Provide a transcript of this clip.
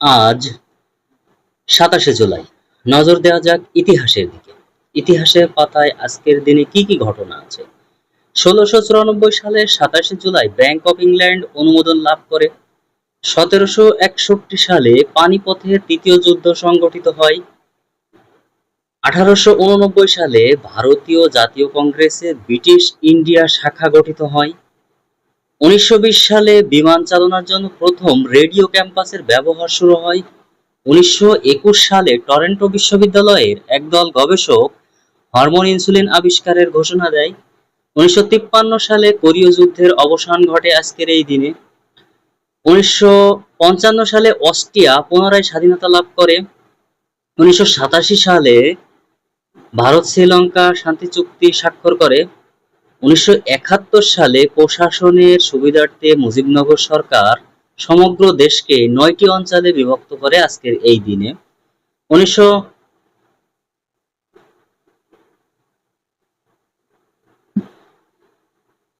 আজ সাতাশে জুলাই। নজর দেওয়া যাক ইতিহাসের দিকে। ইতিহাসের পাতায় আজকের দিনে কি কি ঘটনা আছে? ষোলোশো চুরানব্বই সালের সাতাশে জুলাই ব্যাংক অফ ইংল্যান্ড অনুমোদন লাভ করে। সতেরোশো একষট্টি সালে পানিপথের তৃতীয় যুদ্ধ সংগঠিত হয়। আঠারোশো উননব্বই সালে ভারতীয় জাতীয় কংগ্রেসের ব্রিটিশ ইন্ডিয়া শাখা গঠিত হয়। উনিশশো বিশ সালে বিমান চালনার জন্য প্রথম রেডিও ক্যাম্পাসের ব্যবহার শুরু হয়। উনিশশো একুশ সালে টরেন্টো বিশ্ববিদ্যালয়ের একদল গবেষক হরমোন ইনসুলিন আবিষ্কারের ঘোষণা দেয়। উনিশশো তিপ্পান্ন সালে কোরীয় যুদ্ধের অবসান ঘটে আজকের এই দিনে। উনিশশো পঞ্চান্ন সালে অস্ট্রিয়া পুনরায় স্বাধীনতা লাভ করে। উনিশশো সাতাশি সালে ভারত শ্রীলঙ্কা শান্তি চুক্তি স্বাক্ষর করে। উনিশশো একাত্তর সালে প্রশাসনের সুবিধার্থে মুজিবনগর সরকার সমগ্র দেশকে নয়টি অঞ্চলে বিভক্ত করে আজকের এই দিনে। উনিশশো